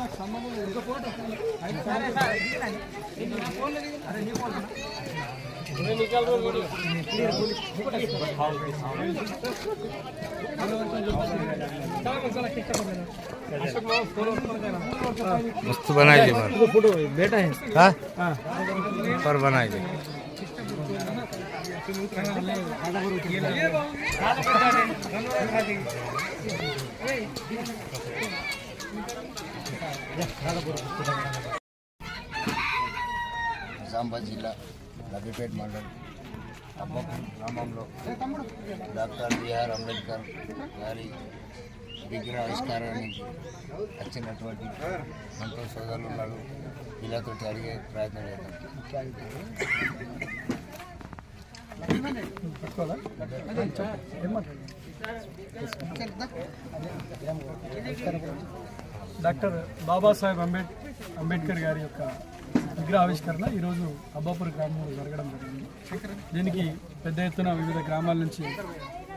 నాకు సంబంధం లేదు ఇంకో ఫోటో అరే నీ ఫోటో मस्त बनाएगी फ़ोटो बेटा है? पर बनाएगी सांबा जिला జిల్లా మండలం గ్రామంలో డాక్టర్ బిఆర్ అంబేద్కర్ గారి విగ్రహ ఆవిష్కారానికి వచ్చినటువంటి సంతోష్ సోదరులు ఉన్నారు. వీళ్ళతో అడిగే ప్రయత్నం చేద్దాం. డాక్టర్ బాబాసాహెబ్ అంబేడ్ అంబేద్కర్ గారి యొక్క విగ్రహావిష్కరణ ఈరోజు అబ్బాపూర్ గ్రామంలో జరగడం జరిగింది. దీనికి పెద్ద ఎత్తున వివిధ గ్రామాల నుంచి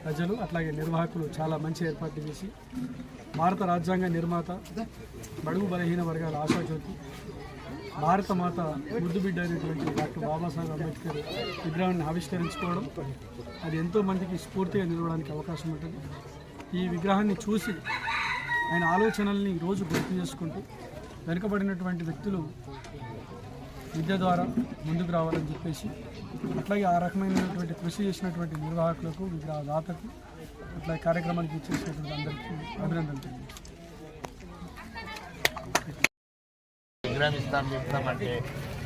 ప్రజలు అట్లాగే నిర్వాహకులు చాలా మంచి ఏర్పాట్లు చేసి భారత రాజ్యాంగ నిర్మాత బడుగు బలహీన వర్గాల ఆశాజ్యోతి భారత మాత ముద్దు బిడ్డ అయినటువంటి డాక్టర్ బాబాసాహెబ్ అంబేద్కర్ విగ్రహాన్ని ఆవిష్కరించుకోవడం అది ఎంతో మందికి స్ఫూర్తిగా నిలవడానికి అవకాశం ఉంటుంది. ఈ విగ్రహాన్ని చూసి ఆయన ఆలోచనల్ని రోజు గుర్తు చేసుకుంటూ వెనుకబడినటువంటి వ్యక్తులు విద్య ద్వారా ముందుకు రావాలని చెప్పేసి అట్లాగే ఆ రకమైనటువంటి కృషి చేసినటువంటి నిర్వాహకులకు విగ్రహదాతకు ఇట్లా కార్యక్రమానికి ఇచ్చేసినటువంటి అందరికీ అభినందనలు తెలియజేస్తున్నాను. విగ్రహం ఇస్తాం ఇస్తామంటే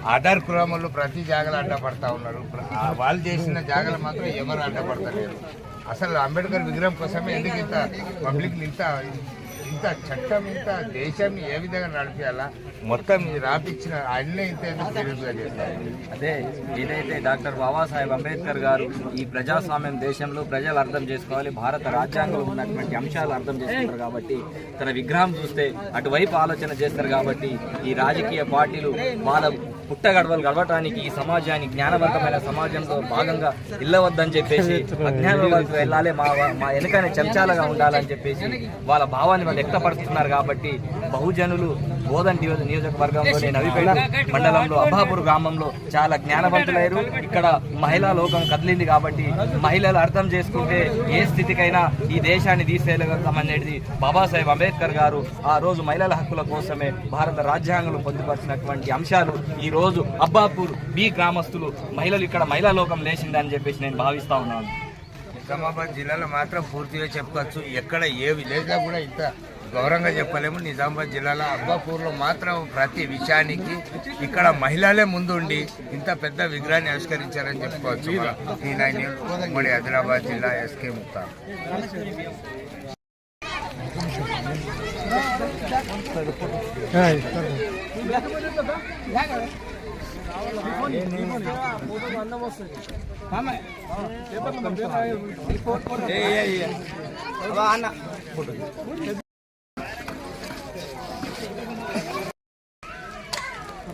ఆధార్ కులాములు ప్రతి జాగలు అడ్డపడతా ఉన్నారు ఆ వాళ్ళు చేసిన జాగలు మాత్రం ఎవరు అడ్డపడతలేరు అసలు అంబేద్కర్ విగ్రహం కోసమే ఎందుకు ఇంత పబ్లిక్ ఇంత ఇంత చట్టం ఇంత దేశం ఏ విధంగా నడిపించాలా మొత్తం రాపిచ్చిన అన్నీ ఇంత చేస్తారు? అదే ఏదైతే డాక్టర్ బాబాసాహెబ్ అంబేద్కర్ గారు ఈ ప్రజాస్వామ్యం దేశంలో ప్రజలు అర్థం చేసుకోవాలి భారత రాజ్యాంగంలో ఉన్నటువంటి అంశాలు అర్థం చేసుకుంటారు కాబట్టి తన విగ్రహం చూస్తే అటువైపు ఆలోచన చేస్తారు కాబట్టి ఈ రాజకీయ పార్టీలు వాళ్ళ పుట్ట గడవలు గడవటానికి ఈ సమాజాన్ని జ్ఞానవంతమైన సమాజంలో భాగంగా ఇల్లవద్దని చెప్పేసి అజ్ఞానంలోకి వెళ్ళాలి మా మా వెనుకనే చెంచాలుగా ఉండాలని చెప్పేసి వాళ్ళ భావాన్ని వాళ్ళు వ్యక్తపరుస్తున్నారు కాబట్టి బహుజనులు బోధన్ నియోజ- నియోజకవర్గంలోని నవిపేట మండలంలో అబ్బాపూర్ గ్రామంలో చాలా జ్ఞానవంతులయ్యారు. ఇక్కడ మహిళా లోకం కదిలింది కాబట్టి మహిళలు అర్థం చేసుకుంటే ఏ స్థితికైనా ఈ దేశాన్ని తీసేయగలుగుతాం అనేది బాబాసాహెబ్ అంబేద్కర్ గారు ఆ రోజు మహిళల హక్కుల కోసమే భారత రాజ్యాంగంలో పొందుపరిచినటువంటి అంశాలు. ఈ రోజు అబ్బాపూర్ బి గ్రామస్తులు మహిళలు ఇక్కడ మహిళా లోకం లేచిందని చెప్పేసి నేను భావిస్తా ఉన్నాను. నిజామాబాద్ జిల్లాలో మాత్రం పూర్తిగా చెప్పుకోవచ్చు. ఎక్కడ ఏ విలేజ్లో కూడా ఇంత గౌరవంగా చెప్పలేము. నిజామాబాద్ జిల్లాలో అబ్బాపూర్లో మాత్రం ప్రతి విషయానికి ఇక్కడ మహిళలే ముందుండి ఇంత పెద్ద విగ్రహాన్ని ఆవిష్కరించారని చెప్పుకోవచ్చు ఈ నైన్ ఉమ్మడి ఆదిలాబాద్ జిల్లా ఎస్కే ముక్తా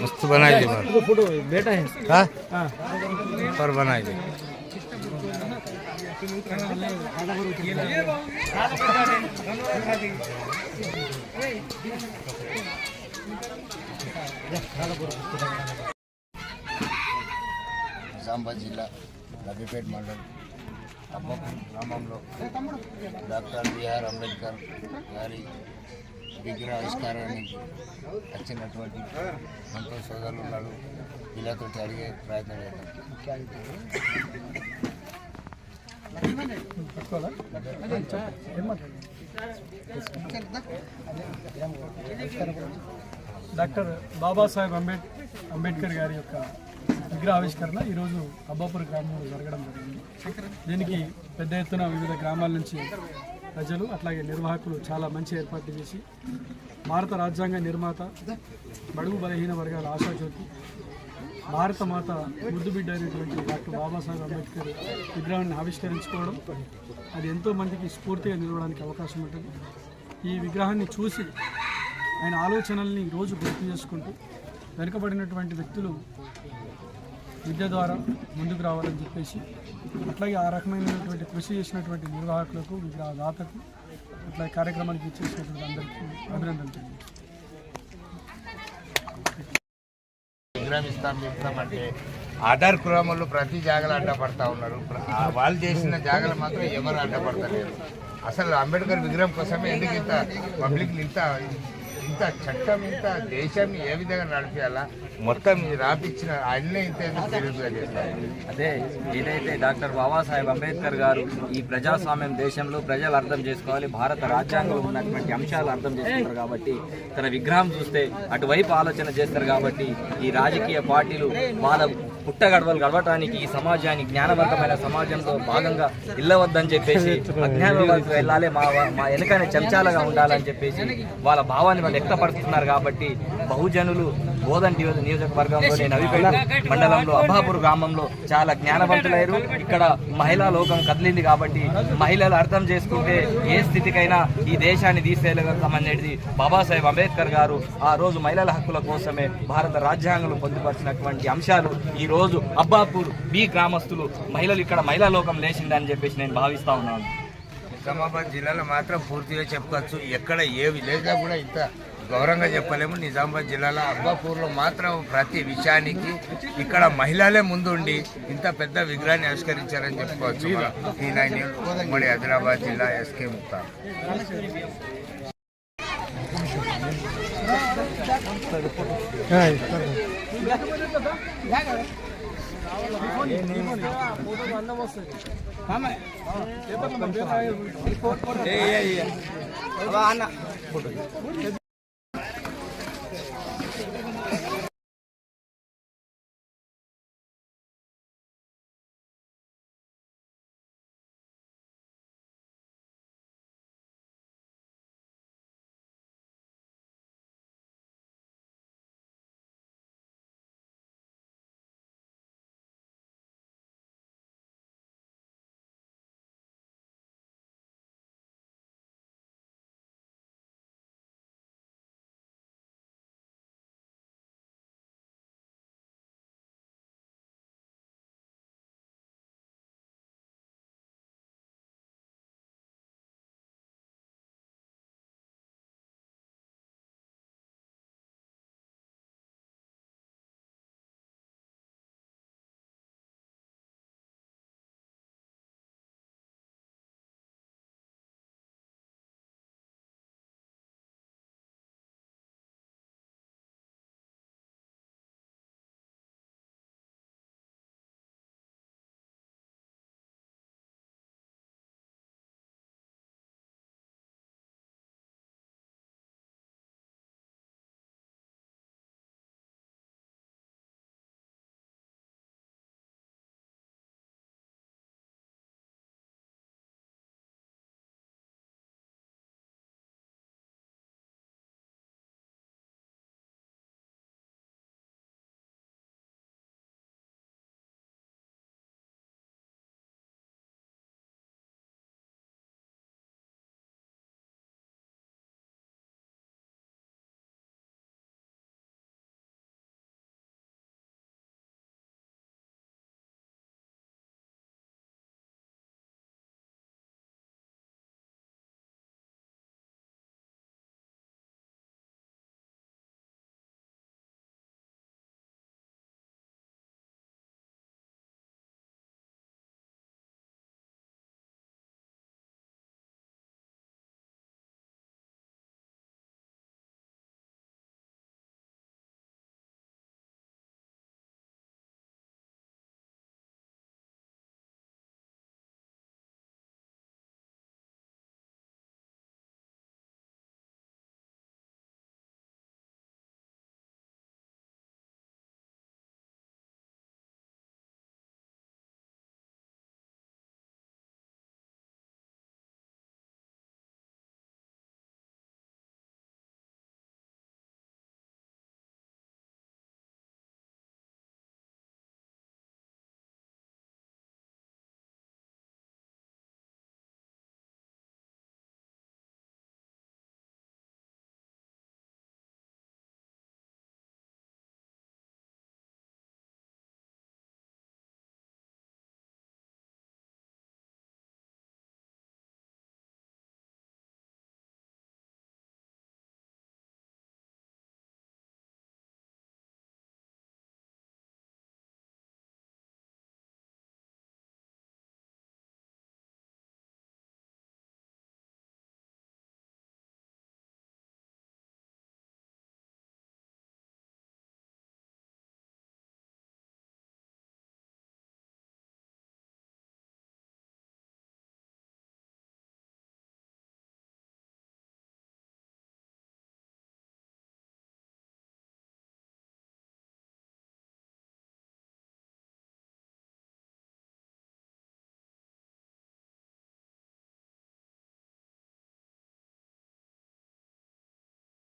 मस्त बनाएगी फ़ोटो बेटा है? पर बनाएगी जांबा जिला జిల్లా మండలం గ్రామంలో డాక్టర్ బిఆర్ అంబేద్కర్ గారి విగ్రహ ఆవిష్కారానికి వచ్చినటువంటి సంతోష్ సోదరులు ఉన్నారు. వీళ్ళతో అడిగే ప్రయత్నం చేద్దాం. డాక్టర్ బాబాసాహెబ్ అంబేడ్ అంబేద్కర్ గారి యొక్క విగ్రహావిష్కరణ ఈరోజు అబ్బాపూర్ గ్రామంలో జరగడం జరిగింది. దీనికి పెద్ద ఎత్తున వివిధ గ్రామాల నుంచి ప్రజలు అట్లాగే నిర్వాహకులు చాలా మంచి ఏర్పాట్లు చేసి భారత రాజ్యాంగ నిర్మాత బడుగు బలహీన వర్గాల ఆశాజ్యోతి భారత మాత ముద్దు బిడ్డ అయినటువంటి డాక్టర్ బాబాసాహెబ్ అంబేద్కర్ విగ్రహాన్ని ఆవిష్కరించుకోవడం అది ఎంతో మందికి స్ఫూర్తిగా నిలవడానికి అవకాశం ఉంటుంది. ఈ విగ్రహాన్ని చూసి ఆయన ఆలోచనల్ని రోజు గుర్తు చేసుకుంటూ వెనుకబడినటువంటి వ్యక్తులు విద్య ద్వారా ముందుకు రావాలని చెప్పేసి అట్లాగే ఆ రకమైనటువంటి కృషి చేసినటువంటి నిర్వాహకులకు విగ్రహాలతో ఇట్లా కార్యక్రమానికి ఇచ్చేసినటువంటి అందరికీ అభినందనలు తెలియజేస్తున్నాను. విగ్రహం ఇస్తాం ఇస్తాం ఆధార్ ప్రతి జాగలు అడ్డపడతా ఉన్నారు ఆ వాళ్ళు చేసిన జాగలు మాత్రం ఎవరు అడ్డపడతలేరు అసలు అంబేద్కర్ విగ్రహం కోసమే ఎందుకు ఇంత పబ్లిక్ ఇంత ఇంత చట్టం ఇంత దేశం ఏ విధంగా నడిపించాలా మొత్తం రాపిచ్చిన అన్నీ ఇంత అదే ఏదైతే డాక్టర్ బాబాసాహెబ్ అంబేద్కర్ గారు ఈ ప్రజాస్వామ్యం దేశంలో ప్రజలు అర్థం చేసుకోవాలి భారత రాజ్యాంగంలో ఉన్నటువంటి అంశాలు అర్థం చేసుకుంటారు కాబట్టి తన విగ్రహం చూస్తే అటువైపు ఆలోచన చేస్తారు కాబట్టి ఈ రాజకీయ పార్టీలు వాళ్ళ పుట్ట గడవలు గడవటానికి ఈ సమాజాన్ని జ్ఞానవంతమైన సమాజంలో భాగంగా ఇల్లవద్దని చెప్పేసి అజ్ఞానంలోకి వెళ్ళాలి మా మా వెనకనే చెంచాలుగా ఉండాలని చెప్పేసి వాళ్ళ భావాన్ని వాళ్ళు వ్యక్తపరుస్తున్నారు కాబట్టి బహుజనులు బోధన్ నియోజ- నియోజకవర్గంలో నవిపేట మండలంలో అబ్బాపూర్ గ్రామంలో చాలా జ్ఞానవంతులయ్యారు. ఇక్కడ మహిళా లోకం కదిలింది కాబట్టి మహిళలు అర్థం చేసుకుంటే ఏ స్థితికైనా ఈ దేశాన్ని తీసేయగలుగుతాం అనేది బాబాసాహెబ్ అంబేద్కర్ గారు ఆ రోజు మహిళల హక్కుల కోసమే భారత రాజ్యాంగంలో పొందుపరిచినటువంటి అంశాలు. ఈ రోజు అబ్బాపూర్ బి గ్రామస్తులు మహిళలు ఇక్కడ మహిళా లోకం లేచిందని చెప్పేసి నేను భావిస్తా ఉన్నాను. నిజామాబాద్ జిల్లాలో మాత్రం పూర్తిగా చెప్పుకోవచ్చు. ఎక్కడ ఏ విలేజ్లో కూడా ఇంత గౌరవంగా చెప్పలేము. నిజామాబాద్ జిల్లాలో అబ్బాపూర్లో మాత్రం ప్రతి విషయానికి ఇక్కడ మహిళలే ముందుండి ఇంత పెద్ద విగ్రహాన్ని ఆవిష్కరించారని చెప్పుకోవచ్చు ఈ నైన్ ఉమ్మడి ఆదిలాబాద్ జిల్లా ఎస్కే ముక్తా పేపర్లో